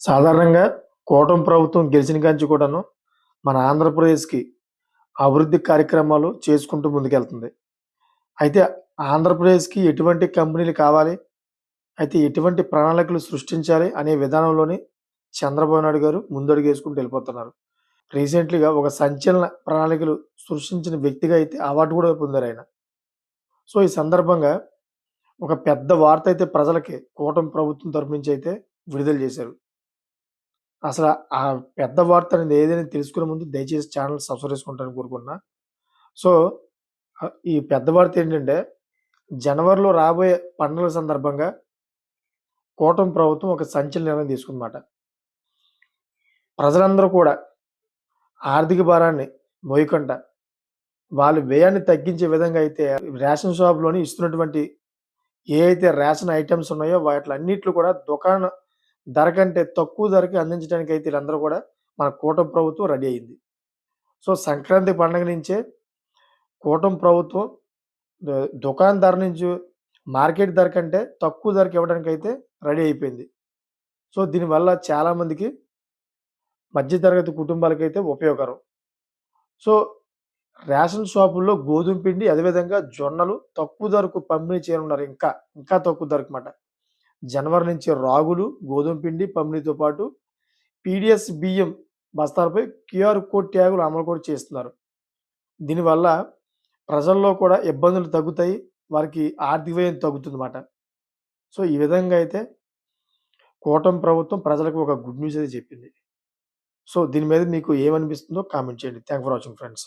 సాధారణంగా కూటమి ప్రభుత్వం గెలిచిన కాంచి కూడాను మన ఆంధ్రప్రదేశ్‌కి అభివృద్ధి కార్యక్రమాలు చేసుకుంటూ ముందుకెళ్తుంది. అయితే ఆంధ్రప్రదేశ్‌కి ఎటువంటి కంపెనీలు కావాలి? అయితే ఎటువంటి ప్రణాళికలు సృష్టించాలి అనే విధానంలోనే చంద్రబాబు నాయుడు గారు ముందడుగు వేసుకుంటూ వెళ్ళిపోతున్నారు. రీసెంట్‌లీగా ఒక సంచలన ప్రణాళికలు సృష్టించిన వ్యక్తిగా అయితే అవార్డు కూడా పొందారు ఆయన సో, ఈ సందర్భంగా ఒక పెద్ద వార్త అయితే ప్రజలకి కూటమి ప్రభుత్వం తరపు నుంచి అయితే విడుదల చేశారు. అసలు ఆ పెద్ద వార్త అనేది ఏదైనా తెలుసుకునే ముందు దయచేసి ఛానల్ సబ్స్క్రైబ్ చేసుకుంటాను కోరుకున్నా సో, ఈ పెద్ద వార్త ఏంటంటే జనవరిలో రాబోయే పండుగల సందర్భంగా కూటమి ప్రభుత్వం ఒక సంచలన నిర్ణయం తీసుకుందన్నమాట. ప్రజలందరూ కూడా ఆర్థిక భారాన్ని మోయకుండా వాళ్ళు వ్యయాన్ని తగ్గించే విధంగా అయితే రేషన్ షాప్‌లోని ఇస్తున్నటువంటి ఏ అయితే రేషన్ ఐటమ్స్ ఉన్నాయో వాటిలన్నిట్లో కూడా దుకాణ ధర కంటే తక్కువ ధరకి అందించడానికి అయితే వీళ్ళందరూ కూడా మన కూటమి ప్రభుత్వం రెడీ అయింది. సో, సంక్రాంతి పండుగ నుంచే కూటమి ప్రభుత్వం దుకాణం ధర నుంచి మార్కెట్ ధర కంటే తక్కువ ధరకి అయితే రెడీ అయిపోయింది. సో, దీనివల్ల చాలామందికి మధ్యతరగతి కుటుంబాలకైతే ఉపయోగకరం. సో, రేషన్ షాపుల్లో గోధుమ పిండి అదేవిధంగా జొన్నలు తక్కువ ధరకు పంపిణీ చేయనున్నారు ఇంకా. ఇంకా తక్కువ ధరకు మాట. జనవరి నుంచి రాగులు, గోధుమ పిండి పంపిణీతో పాటు పీడీఎస్ బియ్యం బస్తాలపై క్యూఆర్ కోడ్ ట్యాగులు అమలు కూడా చేస్తున్నారు. దీనివల్ల ప్రజల్లో కూడా ఇబ్బందులు తగ్గుతాయి. వారికి ఆర్థిక వ్యయం తగ్గుతుందన్నమాట. సో, ఈ విధంగా అయితే కూటమి ప్రభుత్వం ప్రజలకు ఒక గుడ్ న్యూస్ అయితే చెప్పింది. సో, దీని మీద మీకు ఏమనిపిస్తుందో కామెంట్ చేయండి. Thank for watching friends.